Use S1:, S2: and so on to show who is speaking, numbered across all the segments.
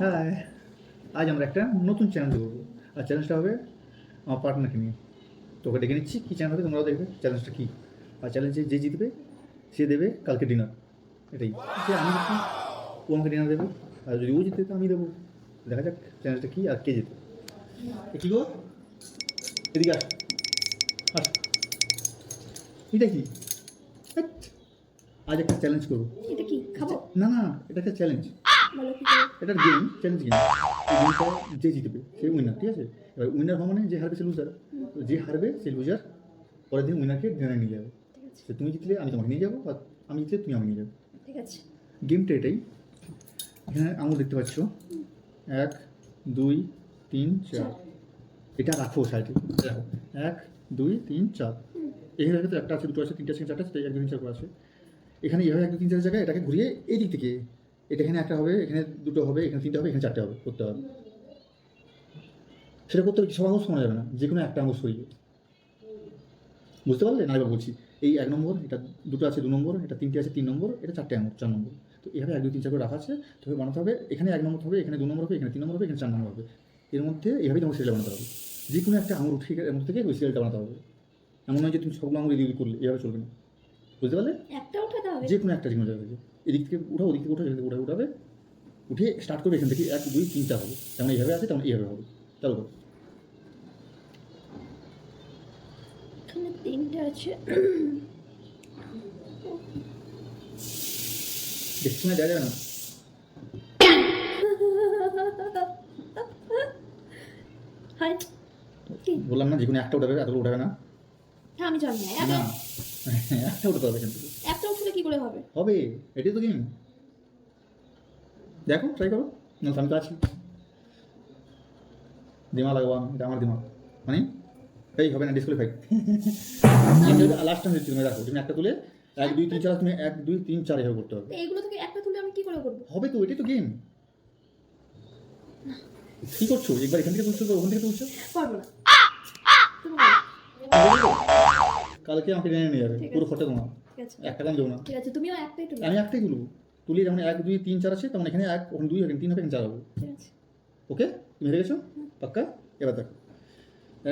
S1: হ্যাঁ। আজ আমরা একটা নতুন চ্যালেঞ্জ করব আর চ্যালেঞ্জটা হবে আমার পার্টনারকে নিয়ে। তোকে ডেকে নিচ্ছি কী চ্যালেঞ্জ হবে তোমরাও দেখবে চ্যালেঞ্জটা কী। আর চ্যালেঞ্জে যে জিতবে সে দেবে কালকে ডিনার এটাই। সে আমি জিতবো, ও আমাকে ডিনার দেবে। আর যদি ও জিতে তো আমি দেবো। দেখা যাক চ্যালেঞ্জটা কী আর কে জিতে। এ কী গো? এদিকে আস আস এটা কি? আজ একটা চ্যালেঞ্জ করব।
S2: এটা কি? খাব?
S1: না না এটা একটা চ্যালেঞ্জ? এটা গেম চ্যালেঞ্জ গেম গেমটা যে জিতবে সে উইনার ঠিক আছে? এবার উইনার হওয়া মানে যে হারবে সে লুজার যে হারবে সে লুজার পরের দিন উইনারকে ডিনারে নিয়ে যাবে। সে তুমি জিতলে আমি তোমাকে নিয়ে যাব আর আমি জিতলে তুমি আমি নিয়ে যাব।
S2: ঠিক আছে।
S1: গেমটা এটাই। এখানে আঙুল দেখতে পাচ্ছ? এক দুই তিন চার। এটা রাখো সাইডে। রাখো এক দুই তিন চার। এখানে একটা আছে দুটো আছে তিনটে আছে চারটা আছে এক দুই তিন চার করে আছে। এখানে এইভাবে এক দুই তিন চার জায়গায় এটাকে ঘুরিয়ে এই দিক থেকে এটা এখানে একটা হবে এখানে দুটো হবে এখানে তিনটে হবে এখানে চারটে হবে করতে হবে। সেটা করতে হবে সব আঙুল শোনা যাবে না যে কোনো একটা আঙুল সরিয়ে বুঝতে পারলে? না এবার বলছি এই এক নম্বর এটা দুটো আছে দু নম্বর এটা তিনটে আছে তিন নম্বর এটা চারটে আঙুল চার নম্বর। তো এইভাবে এক দুই তিন চার করে রাখা আছে তবে বানাতে হবে এখানে এক নম্বর হবে এখানে দু নম্বর হবে এখানে তিন নম্বর হবে এখানে চার নম্বর হবে। এর মধ্যে এভাবেই তোমাকে সিরিয়াল বানাতে হবে। যে কোনো একটা আঙুল উঠে এর মধ্যে থেকে ওই সিরিয়ালটা বানাতে হবে। এমন নয় যে তুমি সবগুলো আঙুল এদিকে করলে এভাবে চলবে না। বুঝতে পারলে?
S2: একটা উঠাতে হবে।
S1: যে কোনো একটা যে কোনো জায়গা থেকে এদিক থেকে উঠাও ওদিক থেকে উঠাও এখান থেকে উঠাবে উঠে স্টার্ট করবে এখান থেকে এক দুই তিনটা হবে। যেমন এইভাবে আছে তেমন এইভাবে হবে। চালু করো।
S2: তিনটে আছে।
S1: দেখছি না যাবে না।
S2: হাই
S1: বললাম না যে কোনো একটা উঠাবে এতগুলো উঠাবে না।
S2: হ্যাঁ আমি জানি না একটা
S1: উঠাতে হবে এখান থেকে।
S2: উঠলে কি করে হবে?
S1: হবে এটাই তো গেম দেখো ট্রাই করো। না আমি তো আছি। দিমা লাগাবো এটা আমার দিমা মানে এই হবে না ডিসকুয়ালিফাই লাস্ট টাইম তুমি দেখো তুমি একটা তুলে এক দুই তিন চার তুমি এক দুই তিন চার এভাবে করতে হবে।
S2: তো এইগুলো থেকে একটা তুলে আমি কি করে করব?
S1: হবে তো এটাই তো গেম কি করছ? একবার এখান থেকে তুলছো তো ওখান থেকে তুলছো?
S2: পারব না।
S1: কালকে আমাকে জেনে নিয়ে যাবে পুরো ফটো তোমার। আমি দেবো না।
S2: ঠিক আছে তুমিও একটাই তুলো
S1: আমি একটাই তুলবো। তুলি যেমন এক দুই তিন চার আছে তেমন এখানে এক ওখানে দুই তিন হবে এখানে চার হবে।
S2: ঠিক আছে।
S1: ওকে? তুমি হেরে গেছো? পাক্কা? এবার দেখো।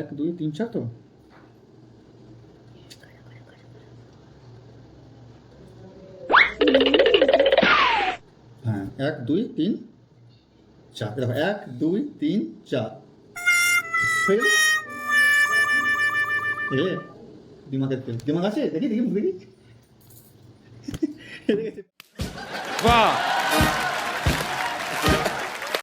S1: এক দুই তিন চার তো? হ্যাঁ এক দুই তিন চার। দেখো এক দুই তিন চার। হয়ে গেল? দিমাগের তেল। দিমাগ আছে? দেখি দেখি দেখি। হেরে গেছে
S3: বাহ